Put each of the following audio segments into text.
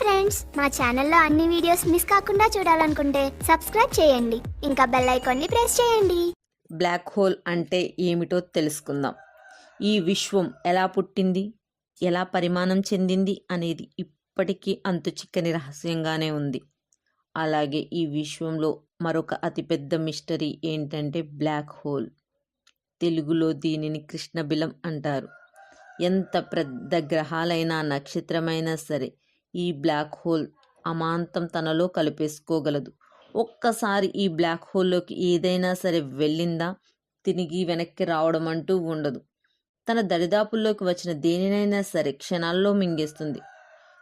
Friends మా ఛానల్లో అన్ని వీడియోస్ మిస్ కాకుండా చూడాలనుకుంటే సబ్స్క్రైబ్ చేయండి. ఇంకా బెల్ ఐకాన్ని ప్రెస్ చేయండి. బ్లాక్ హోల్ అంటే ఏమిటో తెలుసుకుందాం. ఈ విశ్వం ఎలా పుట్టింది? ఎలా పరిమాణం చెందింది? అనేది ఇప్పటికీ అంతు చిక్కని రహస్యంగానే ఉంది. అలాగే ఈ విశ్వంలో మరొక అతిపెద్ద మిస్టరీ ఏంటంటే బ్లాక్ హోల్ తెలుగులో దీనిని కృష్ణబిలం అంటారు. ఎంత పెద్ద గ్రహాలైనా నక్షత్రమైనా సరే ఈ బ్లాక్ హోల్ అమాంతం తనలో కలిపేసుకోగలదు. ఒక్కసారి ఈ బ్లాక్ హోల్లోకి ఏదైనా సరే వెళ్ళిందా తిరిగి వెనక్కి రావడం అంటూ ఉండదు. తన దరిదాపుల్లోకి వచ్చిన దేనినైనా సరే క్షణాల్లో మింగేస్తుంది.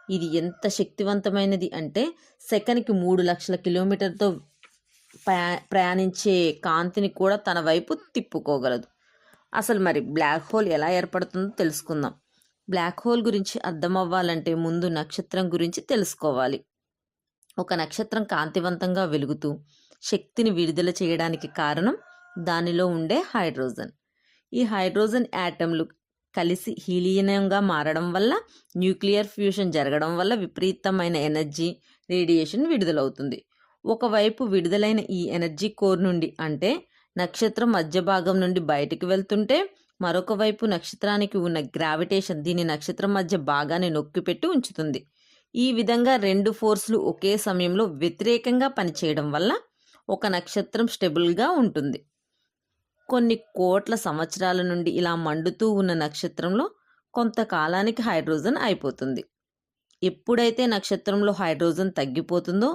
ఇది ఎంత శక్తివంతమైనది అంటే సెకన్కి మూడు లక్షల కిలోమీటర్తో ప్రయా ప్రయాణించే కాంతిని కూడా తన వైపు తిప్పుకోగలదు. అసలు మరి బ్లాక్ హోల్ ఎలా ఏర్పడుతుందో తెలుసుకుందాం. బ్లాక్ హోల్ గురించి అర్థం అవ్వాలంటే ముందు నక్షత్రం గురించి తెలుసుకోవాలి. ఒక నక్షత్రం కాంతివంతంగా వెలుగుతూ శక్తిని విడుదల చేయడానికి కారణం దానిలో ఉండే హైడ్రోజన్. ఈ హైడ్రోజన్ యాటమ్లు కలిసి హీలియంగా మారడం వల్ల న్యూక్లియర్ ఫ్యూషన్ జరగడం వల్ల విపరీతమైన ఎనర్జీ రేడియేషన్ విడుదలవుతుంది. ఒకవైపు విడుదలైన ఈ ఎనర్జీ కోర్ నుండి అంటే నక్షత్రం మధ్య భాగం నుండి బయటికి వెళ్తుంటే మరొక వైపు నక్షత్రానికి ఉన్న గ్రావిటేషన్ దీని నక్షత్రం మధ్య బాగానే నొక్కిపెట్టి ఉంచుతుంది. ఈ విధంగా రెండు ఫోర్సులు ఒకే సమయంలో వ్యతిరేకంగా పనిచేయడం వల్ల ఒక నక్షత్రం స్టెబుల్గా ఉంటుంది. కొన్ని కోట్ల సంవత్సరాల నుండి ఇలా మండుతూ ఉన్న నక్షత్రంలో కొంతకాలానికి హైడ్రోజన్ అయిపోతుంది. ఎప్పుడైతే నక్షత్రంలో హైడ్రోజన్ తగ్గిపోతుందో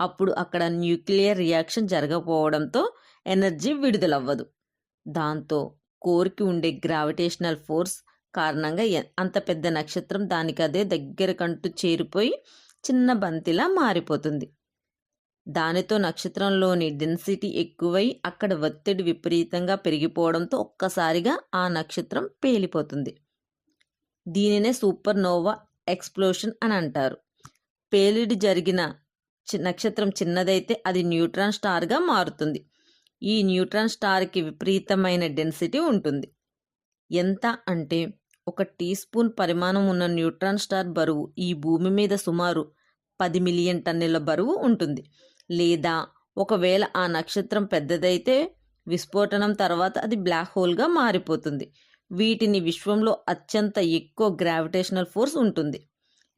అప్పుడు అక్కడ న్యూక్లియర్ రియాక్షన్ జరగకపోవడంతో ఎనర్జీ విడుదలవ్వదు. దాంతో కోర్కి ఉండే గ్రావిటేషనల్ ఫోర్స్ కారణంగా అంత పెద్ద నక్షత్రం దానికదే దగ్గరకంటూ చేరిపోయి చిన్న బంతిలా మారిపోతుంది. దానితో నక్షత్రంలోని డెన్సిటీ ఎక్కువై అక్కడ ఒత్తిడి విపరీతంగా పెరిగిపోవడంతో ఒక్కసారిగా ఆ నక్షత్రం పేలిపోతుంది. దీనినే సూపర్ నోవా ఎక్స్ప్లోషన్ అని అంటారు. పేలిడి జరిగిన చి- నక్షత్రం చిన్నదైతే అది న్యూట్రాన్ స్టార్గా మారుతుంది. ఈ న్యూట్రాన్ స్టార్కి విపరీతమైన డెన్సిటీ ఉంటుంది. ఎంత అంటే ఒక టీ స్పూన్ పరిమాణం ఉన్న న్యూట్రాన్ స్టార్ బరువు ఈ భూమి మీద సుమారు పది మిలియన్ టన్నుల బరువు ఉంటుంది. లేదా ఒకవేళ ఆ నక్షత్రం పెద్దదైతే విస్ఫోటనం తర్వాత అది బ్లాక్ హోల్గా మారిపోతుంది. వీటిని విశ్వంలో అత్యంత ఎక్కువ గ్రావిటేషనల్ ఫోర్స్ ఉంటుంది.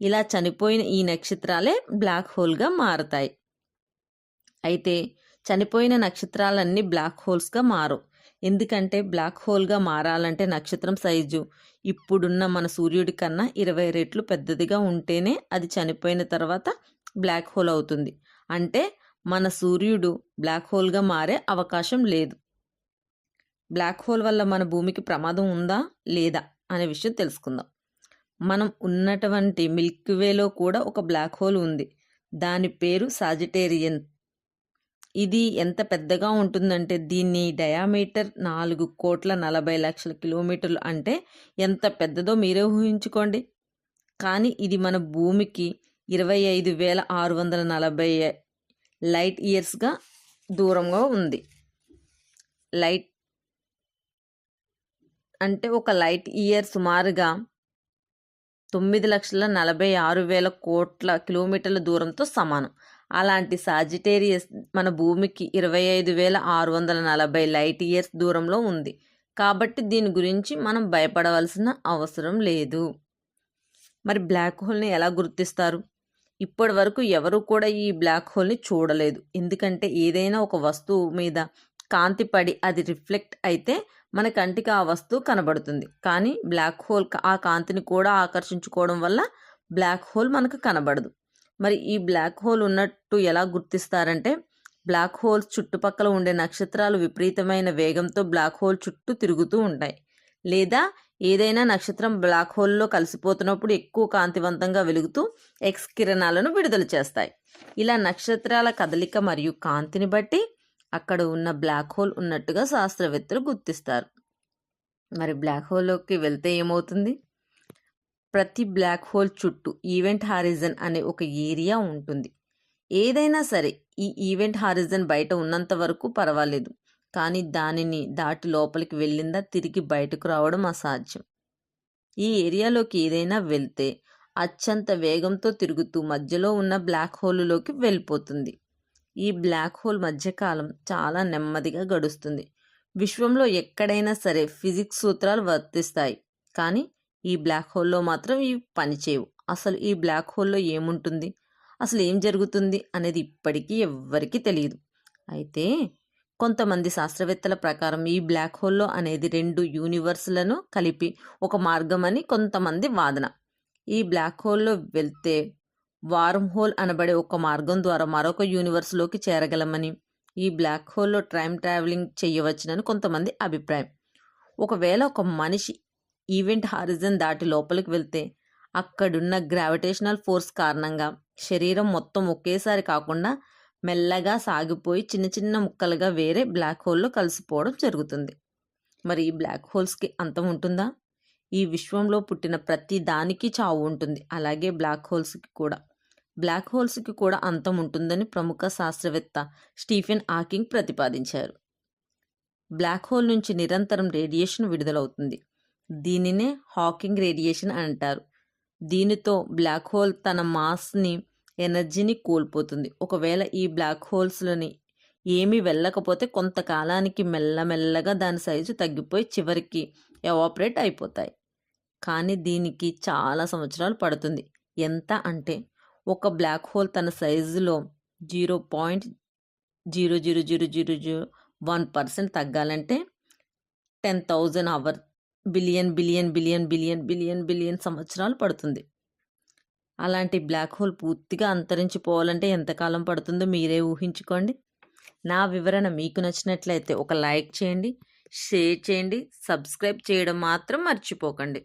ఇలా చనిపోయిన ఈ నక్షత్రాలే బ్లాక్ హోల్గా మారతాయి. అయితే చనిపోయిన నక్షత్రాలన్నీ బ్లాక్ హోల్స్గా మారు. ఎందుకంటే బ్లాక్ హోల్గా మారాలంటే నక్షత్రం సైజు. ఇప్పుడున్న మన సూర్యుడి కన్నా ఇరవై రెట్లు పెద్దదిగా ఉంటేనే అది చనిపోయిన తర్వాత బ్లాక్ హోల్ అవుతుంది. అంటే మన సూర్యుడు బ్లాక్ హోల్గా మారే అవకాశం లేదు. బ్లాక్ హోల్ వల్ల మన భూమికి ప్రమాదం ఉందా? లేదా? అనే విషయం తెలుసుకుందాం. మనం ఉన్నటువంటి మిల్క్వేలో కూడా ఒక బ్లాక్ హోల్ ఉంది. దాని పేరు సాజిటేరియన్ ఇది ఎంత పెద్దగా ఉంటుందంటే దీన్ని డయామీటర్ నాలుగు కోట్ల నలభై లక్షల కిలోమీటర్లు అంటే ఎంత పెద్దదో మీరే ఊహించుకోండి. కానీ ఇది మన భూమికి ఇరవై ఐదు వేల ఆరు వందల నలభై లైట్ ఇయర్స్గా దూరంగా ఉంది. లైట్ అంటే ఒక లైట్ ఇయర్ సుమారుగా తొమ్మిది లక్షల నలభై ఆరు వేల కోట్ల కిలోమీటర్ల దూరంతో సమానం. అలాంటి సాజిటేరియస్ మన భూమికి ఇరవై ఐదు వేల ఆరు వందల నలభై లైట్ ఇయర్స్ దూరంలో ఉంది. కాబట్టి దీని గురించి మనం భయపడవలసిన అవసరం లేదు. మరి బ్లాక్ హోల్ని ఎలా గుర్తిస్తారు? ఇప్పటి వరకు ఎవరు కూడా ఈ బ్లాక్ హోల్ని చూడలేదు. ఎందుకంటే ఏదైనా ఒక వస్తువు మీద కాంతి పడి అది రిఫ్లెక్ట్ అయితే మన కంటికి ఆ వస్తువు కనబడుతుంది. కానీ బ్లాక్ హోల్ ఆ కాంతిని కూడా ఆకర్షించుకోవడం వల్ల బ్లాక్ హోల్ మనకు కనబడదు. మరి ఈ బ్లాక్ హోల్ ఉన్నట్టు ఎలా గుర్తిస్తారంటే బ్లాక్ హోల్స్ చుట్టుపక్కల ఉండే నక్షత్రాలు విపరీతమైన వేగంతో బ్లాక్ హోల్ చుట్టూ తిరుగుతూ ఉంటాయి. లేదా ఏదైనా నక్షత్రం బ్లాక్ హోల్లో కలిసిపోతున్నప్పుడు ఎక్కువ కాంతివంతంగా వెలుగుతూ ఎక్స్ కిరణాలను విడుదల చేస్తాయి. ఇలా నక్షత్రాల కదలిక మరియు కాంతిని బట్టి అక్కడ ఉన్న బ్లాక్ హోల్ ఉన్నట్టుగా శాస్త్రవేత్తలు గుర్తిస్తారు. మరి బ్లాక్ హోల్లోకి వెళ్తే ఏమవుతుంది? ప్రతి బ్లాక్ హోల్ చుట్టూ ఈవెంట్ హారిజన్ అనే ఒక ఏరియా ఉంటుంది. ఏదైనా సరే ఈ ఈవెంట్ హారిజన్ బయట ఉన్నంత వరకు పర్వాలేదు. కానీ దానిని దాటి లోపలికి వెళ్ళిందా తిరిగి బయటకు రావడం అసాధ్యం. ఈ ఏరియాలోకి ఏదైనా వెళ్తే అత్యంత వేగంతో తిరుగుతూ మధ్యలో ఉన్న బ్లాక్ హోలులోకి వెళ్ళిపోతుంది. ఈ బ్లాక్ హోల్ మధ్యకాలం చాలా నెమ్మదిగా గడుస్తుంది. విశ్వంలో ఎక్కడైనా సరే ఫిజిక్స్ సూత్రాలు వర్తిస్తాయి. కానీ ఈ బ్లాక్ హోల్లో మాత్రం ఇవి పనిచేయవు అసలు ఈ బ్లాక్ హోల్లో ఏముంటుంది? అసలు ఏం జరుగుతుంది? అనేది ఇప్పటికీ ఎవ్వరికీ తెలియదు. అయితే కొంతమంది శాస్త్రవేత్తల ప్రకారం ఈ బ్లాక్ హోల్లో అనేది రెండు యూనివర్స్లను కలిపి ఒక మార్గం అని కొంతమంది వాదన. ఈ బ్లాక్ హోల్లో వెళ్తే వార్మ్ హోల్ అనబడే ఒక మార్గం ద్వారా మరొక యూనివర్స్లోకి చేరగలమని ఈ బ్లాక్ హోల్లో టైం ట్రావెలింగ్ చేయవచ్చునని కొంతమంది అభిప్రాయం. ఒకవేళ ఒక మనిషి ఈవెంట్ హారిజన్ దాటి లోపలికి వెళ్తే అక్కడున్న గ్రావిటేషనల్ ఫోర్స్ కారణంగా శరీరం మొత్తం ఒకేసారి కాకుండా మెల్లగా సాగిపోయి చిన్న చిన్న ముక్కలుగా వేరే బ్లాక్ హోల్లో కలిసిపోవడం జరుగుతుంది. మరి ఈ బ్లాక్ హోల్స్కి అంతం ఉంటుందా? ఈ విశ్వంలో పుట్టిన ప్రతి దానికి చావు ఉంటుంది. అలాగే బ్లాక్ హోల్స్కి కూడా. బ్లాక్ హోల్స్కి కూడా అంతం ఉంటుందని ప్రముఖ శాస్త్రవేత్త స్టీఫెన్ ఆకింగ్ ప్రతిపాదించారు. బ్లాక్ హోల్ నుంచి నిరంతరం రేడియేషన్ విడుదలవుతుంది. దీనినే హాకింగ్ రేడియేషన్ అంటారు. దీనితో బ్లాక్ హోల్ తన మాస్ని ఎనర్జీని కోల్పోతుంది. ఒకవేళ ఈ బ్లాక్ హోల్స్లోని ఏమీ వెళ్ళకపోతే కొంతకాలానికి మెల్లమెల్లగా దాని సైజు తగ్గిపోయి చివరికి ఎవాపరేట్ అయిపోతాయి. కానీ దీనికి చాలా సంవత్సరాలు పడుతుంది. ఎంత అంటే ఒక బ్లాక్ హోల్ తన సైజులో zero point zero zero zero zero zero one percent తగ్గాలంటే ten thousand hour billion billion billion billion billion billion సంవత్సరాలు పడుతుంది. అలాంటి బ్లాక్ హోల్ పూర్తిగా అంతరించిపోవాలంటే ఎంతకాలం పడుతుందో మీరే ఊహించుకోండి. నా వివరణ మీకు నచ్చినట్లయితే ఒక లైక్ చేయండి షేర్ చేయండి సబ్స్క్రైబ్ చేయడం మాత్రం మర్చిపోకండి.